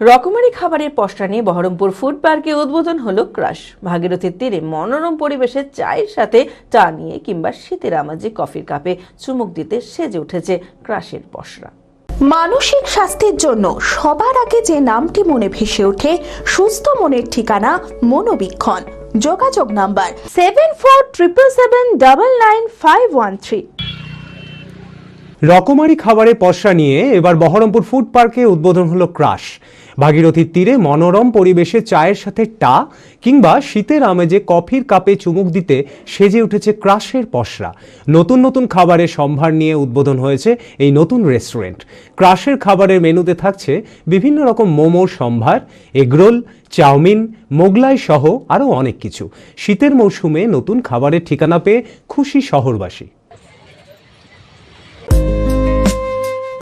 রকমারি খাবারের পসরা নিয়ে বহরমপুর ফুড পার্কে উদ্বোধন হলো ক্রাশ ভাগীরথীর তীরে মনোরম পরিবেশে চায়ের সাথে চা নিয়ে কিংবা শীতের আমাজে কফির কাপে চুমুক দিতে সেজে উঠেছে ক্রাশের পসরা। মানসিক স্বাস্থ্যের জন্য সবার আগে যে নামটি মনে ভেসে ওঠে, সুস্থ মনের ঠিকানা মনোবীক্ষণ। যোগাযোগ number seven four triple seven double nine five one three রকমারি খাবারে পসরা নিয়ে এবার বহরমপুর ফুড পার্কে উদ্বোধন হলো ক্রাশ। ভাগীরথীর তীরে মনোরম পরিবেশে চায়ের সাথে টা কিংবা শীতের আমেজে কফির কাপে চুমুক দিতে সেজে উঠেছে ক্রাশের পসরা। নতুন নতুন খাবারের সম্ভার নিয়ে উদ্বোধন হয়েছে এই নতুন রেস্টুরেন্ট। ক্রাশের খাবারের মেনুতে থাকছে বিভিন্ন রকম মোমোর সম্ভার, এগরোল, চাউমিন, মোগলাই সহ আরও অনেক কিছু। শীতের মৌসুমে নতুন খাবারের ঠিকানা পেয়ে খুশি শহরবাসী।